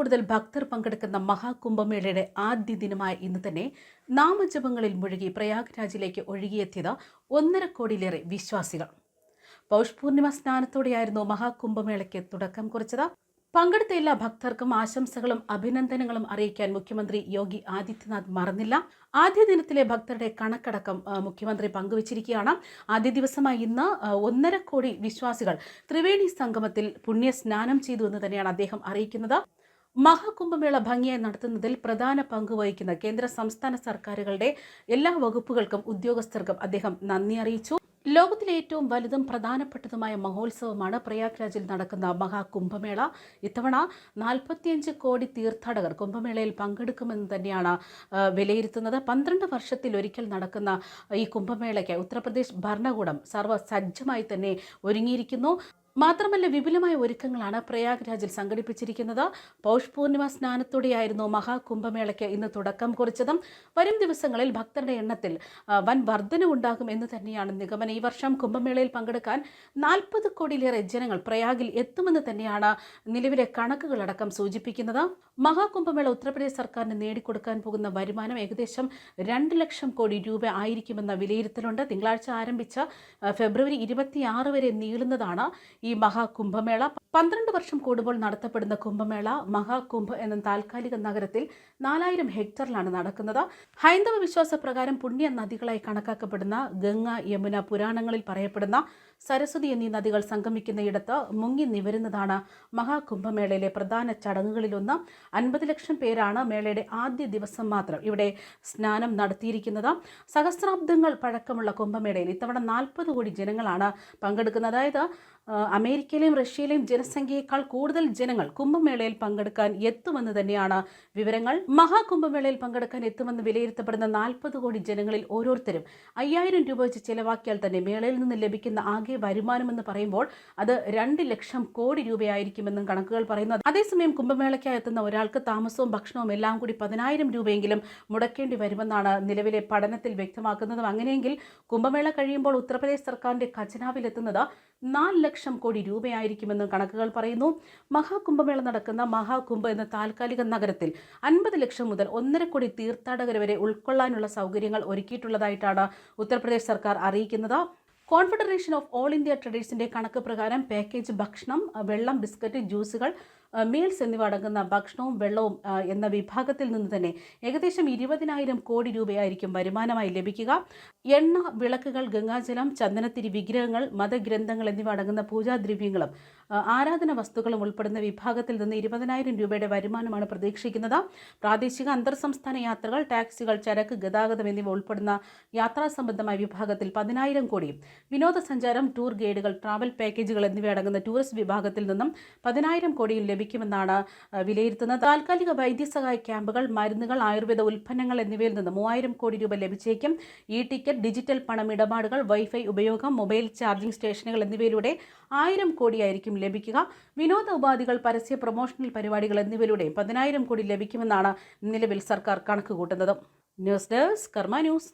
കൂടുതൽ ഭക്തർ പങ്കെടുക്കുന്ന മഹാകുംഭമേളയുടെ ആദ്യ ദിനമായ ഇന്ന് തന്നെ നാമജപങ്ങളിൽ മുഴുകി പ്രയാഗ്രാജിലേക്ക് ഒഴുകിയെത്തിയത് ഒന്നര കോടിയിലേറെ വിശ്വാസികൾ. പൗഷ് പൂർണിമ സ്നാനത്തോടെയായിരുന്നു മഹാകുംഭമേളയ്ക്ക് തുടക്കം കുറിച്ചത്. പങ്കെടുത്ത എല്ലാ ഭക്തർക്കും ആശംസകളും അഭിനന്ദനങ്ങളും അറിയിക്കാൻ മുഖ്യമന്ത്രി യോഗി ആദിത്യനാഥ് മറന്നില്ല. ആദ്യ ദിനത്തിലെ ഭക്തരുടെ കണക്കടക്കം മുഖ്യമന്ത്രി പങ്കുവച്ചിരിക്കുകയാണ്. ആദ്യ ദിവസമായി ഇന്ന് ഒന്നര കോടി വിശ്വാസികൾ ത്രിവേണി സംഗമത്തിൽ പുണ്യ സ്നാനം ചെയ്തു എന്ന് തന്നെയാണ് അദ്ദേഹം അറിയിക്കുന്നത്. മഹാകുംഭമേള ഭംഗിയായി നടത്തുന്നതിൽ പ്രധാന പങ്ക് വഹിക്കുന്ന കേന്ദ്ര സംസ്ഥാന സർക്കാരുകളുടെ എല്ലാ വകുപ്പുകൾക്കും ഉദ്യോഗസ്ഥർക്കും അദ്ദേഹം നന്ദി അറിയിച്ചു. ലോകത്തിലെ ഏറ്റവും വലുതും പ്രധാനപ്പെട്ടതുമായ മഹോത്സവമാണ് പ്രയാഗ്രാജിൽ നടക്കുന്ന മഹാകുംഭമേള. ഇത്തവണ നാൽപ്പത്തിയഞ്ച് കോടി തീർത്ഥാടകർ കുംഭമേളയിൽ പങ്കെടുക്കുമെന്ന് തന്നെയാണ് വിലയിരുത്തുന്നത്. പന്ത്രണ്ട് വർഷത്തിൽ ഒരിക്കൽ നടക്കുന്ന ഈ കുംഭമേളയ്ക്ക് ഉത്തർപ്രദേശ് ഭരണകൂടം സർവസജ്ജമായി തന്നെ ഒരുങ്ങിയിരിക്കുന്നു. മാത്രമല്ല വിപുലമായ ഒരുക്കങ്ങളാണ് പ്രയാഗ്രാജിൽ സംഘടിപ്പിച്ചിരിക്കുന്നത്. പൗഷ് പൂർണിമ സ്നാനത്തോടെയായിരുന്നു മഹാകുംഭമേളയ്ക്ക് ഇന്ന് തുടക്കം കുറിച്ചതും. വരും ദിവസങ്ങളിൽ ഭക്തരുടെ എണ്ണത്തിൽ വൻ വർധനവുണ്ടാകും എന്ന് തന്നെയാണ് നിഗമനം. ഈ വർഷം കുംഭമേളയിൽ പങ്കെടുക്കാൻ നാൽപ്പത് കോടിയിലേറെ ജനങ്ങൾ പ്രയാഗിൽ എത്തുമെന്ന് തന്നെയാണ് നിലവിലെ കണക്കുകളടക്കം സൂചിപ്പിക്കുന്നത്. മഹാകുംഭമേള ഉത്തർപ്രദേശ് സർക്കാരിന് നേടിക്കൊടുക്കാൻ പോകുന്ന വരുമാനം ഏകദേശം രണ്ട് ലക്ഷം കോടി രൂപ ആയിരിക്കുമെന്ന വിലയിരുത്തലുണ്ട്. തിങ്കളാഴ്ച ആരംഭിച്ച ഫെബ്രുവരി ഇരുപത്തിയാറ് വരെ നീളുന്നതാണ് ഈ മഹാകുംഭമേള പന്ത്രണ്ട് വർഷം കൂടുമ്പോൾ നടത്തപ്പെടുന്ന കുംഭമേള മഹാകുംഭ എന്ന താൽക്കാലിക നഗരത്തിൽ നാലായിരം ഹെക്ടറിലാണ് നടക്കുന്നത്. ഹൈന്ദവ വിശ്വാസപ്രകാരം പുണ്യ നദികളായി കണക്കാക്കപ്പെടുന്ന ഗംഗ യമുന പുരാണങ്ങളിൽ പറയപ്പെടുന്ന സരസ്വതി എന്നീ നദികൾ സംഗമിക്കുന്നയിടത്ത് മുങ്ങി നിവരുന്നതാണ് മഹാകുംഭമേളയിലെ പ്രധാന ചടങ്ങുകളിലൊന്ന്. അൻപത് ലക്ഷം പേരാണ് മേളയുടെ ആദ്യ ദിവസം മാത്രം ഇവിടെ സ്നാനം നടത്തിയിരിക്കുന്നത്. സഹസ്രാബ്ദങ്ങൾ പഴക്കമുള്ള കുംഭമേളയിൽ ഇത്തവണ നാൽപ്പത് കോടി ജനങ്ങളാണ് പങ്കെടുക്കുന്നത്. അതായത് അമേരിക്കയിലെയും റഷ്യയിലെയും ജനസംഖ്യയേക്കാൾ കൂടുതൽ ജനങ്ങൾ കുംഭമേളയിൽ പങ്കെടുക്കാൻ എത്തുമെന്ന് തന്നെയാണ് വിവരങ്ങൾ. മഹാകുംഭമേളയിൽ പങ്കെടുക്കാൻ എത്തുമെന്ന് വിലയിരുത്തപ്പെടുന്ന നാൽപ്പത് കോടി ജനങ്ങളിൽ ഓരോരുത്തരും അയ്യായിരം രൂപ വെച്ച് ചെലവാക്കിയാൽ തന്നെ മേളയിൽ നിന്ന് ലഭിക്കുന്ന ആകെ വരുമാനമെന്ന് പറയുമ്പോൾ അത് രണ്ട് ലക്ഷം കോടി രൂപയായിരിക്കുമെന്നും കണക്കുകൾ പറയുന്നു അതേസമയം കുംഭമേളയ്ക്കായി എത്തുന്ന ഒരാൾക്ക് താമസവും ഭക്ഷണവും എല്ലാം കൂടി പതിനായിരം രൂപയെങ്കിലും മുടക്കേണ്ടി വരുമെന്നാണ് നിലവിലെ പഠനത്തിൽ വ്യക്തമാക്കുന്നതും. അങ്ങനെയെങ്കിൽ കുംഭമേള കഴിയുമ്പോൾ ഉത്തർപ്രദേശ് സർക്കാരിന്റെ ഖജനാവിൽ എത്തുന്നത് നാല് ലക്ഷം കോടി രൂപയായിരിക്കുമെന്ന് കണക്കുകൾ പറയുന്നു. മഹാകുംഭമേള നടക്കുന്ന മഹാകുംഭ എന്ന താൽക്കാലിക നഗരത്തിൽ അൻപത് ലക്ഷം മുതൽ ഒന്നര കോടി തീർത്ഥാടകർ വരെ ഉൾക്കൊള്ളാനുള്ള സൗകര്യങ്ങൾ ഒരുക്കിയിട്ടുള്ളതായിട്ടാണ് ഉത്തർപ്രദേശ് സർക്കാർ അറിയിക്കുന്നത്. കോൺഫെഡറേഷൻ ഓഫ് ഓൾ ഇന്ത്യ ട്രേഡേഴ്സിന്റെ കണക്ക് പ്രകാരം പാക്കേജ് ഭക്ഷണം വെള്ളം ബിസ്ക്കറ്റ് ജ്യൂസുകൾ മീൽസ് എന്നിവ അടങ്ങുന്ന ഭക്ഷണവും വെള്ളവും എന്ന വിഭാഗത്തിൽ നിന്ന് തന്നെ ഏകദേശം ഇരുപതിനായിരം കോടി രൂപയായിരിക്കും വരുമാനമായി ലഭിക്കുക. എണ്ണ വിളക്കുകൾ ഗംഗാജലം ചന്ദനത്തിരി വിഗ്രഹങ്ങൾ മതഗ്രന്ഥങ്ങൾ എന്നിവ അടങ്ങുന്ന പൂജാദ്രവ്യങ്ങളും ആരാധന വസ്തുക്കളും ഉൾപ്പെടുന്ന വിഭാഗത്തിൽ നിന്ന് ഇരുപതിനായിരം രൂപയുടെ വരുമാനമാണ് പ്രതീക്ഷിക്കുന്നത്. പ്രാദേശിക അന്തർ സംസ്ഥാന യാത്രകൾ ടാക്സികൾ ചരക്ക് ഗതാഗതം എന്നിവ ഉൾപ്പെടുന്ന യാത്രാ സംബന്ധമായ വിഭാഗത്തിൽ പതിനായിരം കോടിയും വിനോദസഞ്ചാരം ടൂർ ഗൈഡുകൾ ട്രാവൽ പാക്കേജുകൾ എന്നിവ അടങ്ങുന്ന ടൂറിസ്റ്റ് വിഭാഗത്തിൽ നിന്നും പതിനായിരം കോടിയും ലഭിക്കുമെന്നാണ് വിലയിരുത്തുന്നത്. താൽക്കാലിക വൈദ്യസഹായ ക്യാമ്പുകൾ മരുന്നുകൾ ആയുർവേദ ഉൽപ്പന്നങ്ങൾ എന്നിവയിൽ നിന്ന് മൂവായിരം കോടി രൂപ ലഭിച്ചേക്കും. ഇ ടിക്കറ്റ് ഡിജിറ്റൽ പണം ഇടപാടുകൾ വൈഫൈ ഉപയോഗം മൊബൈൽ ചാർജിംഗ് സ്റ്റേഷനുകൾ എന്നിവയിലൂടെ ആയിരം കോടിയായിരിക്കും ലഭിക്കുക. വിനോദ ഉപാധികൾ പരസ്യ പ്രൊമോഷണൽ പരിപാടികൾ എന്നിവയിലൂടെ പതിനായിരം കോടി ലഭിക്കുമെന്നാണ് നിലവിൽ സർക്കാർ കണക്ക് കൂട്ടുന്നത് ന്യൂസ് ഡെസ്ക് കർമ്മ ന്യൂസ്.